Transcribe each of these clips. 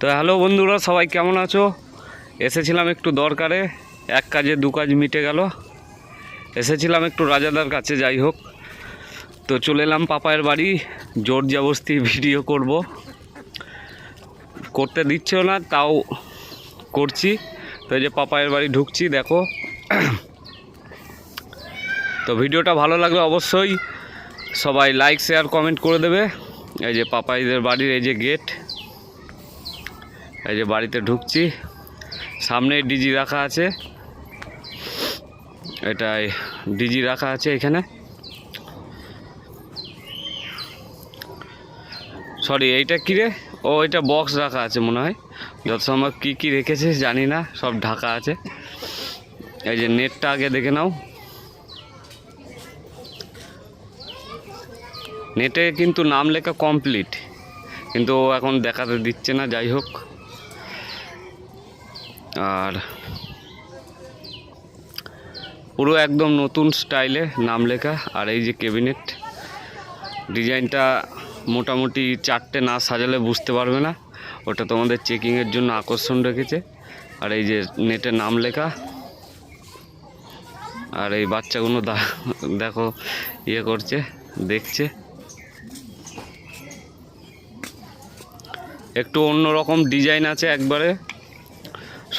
তো হ্যালো বন্ধুরা, সবাই কেমন আছো? এসেছিলাম একটু দরকারে, এক কাজে, দু কাজ মিটে গেল। এসেছিলাম একটু রাজাদার কাছে, যাই হোক। তো চলে এলাম পাপায়ের বাড়ি, জোর জবস্তি ভিডিও করব। করতে দিচ্ছেও না, তাও করছি। তো এই যে পাপায়ের বাড়ি ঢুকছি, দেখো। তো ভিডিওটা ভালো লাগলে অবশ্যই সবাই লাইক শেয়ার কমেন্ট করে দেবে। এই যে পাপাইদের বাড়ির এই যে গেট এই যে বাড়িতে ঢুকছি। সামনে ডিজি রাখা আছে। এটাই ডিজি রাখা আছে এখানে। সরি, এইটা কী রে? ও, এটা বক্স রাখা আছে মনে হয়। যত সময় কী কী রেখেছে জানি না, সব ঢাকা আছে। এই যে নেটটা আগে দেখে নাও। নেটে কিন্তু নাম লেখা কমপ্লিট। কিন্তু ও এখন দেখাতে দিচ্ছে না, যাই হোক। আর পুরো একদম নতুন স্টাইলে নাম লেখা আর এই যে ক্যাবিনেট ডিজাইনটা মোটামুটি চারটে না সাজালে বুঝতে পারবে না। ওটা তোমাদের চেকিংয়ের জন্য আকর্ষণ রেখেছে। আর এই যে নেটে নাম লেখা। আর এই বাচ্চাগুলো দেখো ইয়ে করছে, দেখছে। একটু অন্যরকম ডিজাইন আছে একবারে।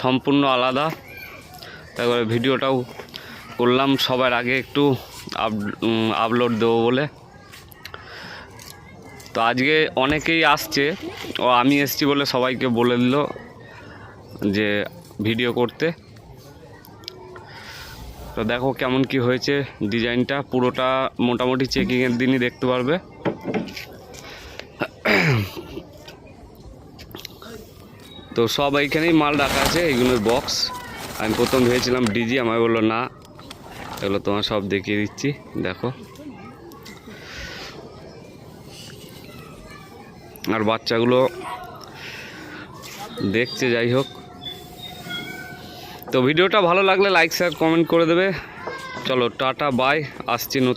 সম্পূর্ণ আলাদা। তারপরে ভিডিওটাও করলাম, সবার আগে একটু আপ আপলোড দেবো বলে। তো আজকে অনেকেই আসছে, ও আমি এসছি বলে সবাইকে বলে দিল যে ভিডিও করতে। তো দেখো কেমন কি হয়েছে ডিজাইনটা, পুরোটা মোটামুটি চেকিংয়ের দিনই দেখতে পারবে। তো সব এইখানেই মাল রাখা আছে, এইগুলোর বক্স আমি প্রথম ভেবেছিলাম ডিজি, আমায় বলল, না। এগুলো তোমার সব দেখিয়ে দিচ্ছি, দেখো। আর বাচ্চাগুলো দেখছে, যাই হোক। তো ভিডিওটা ভালো লাগলে লাইক শেয়ার কমেন্ট করে দেবে। চলো, টাটা বাই আসছি নতুন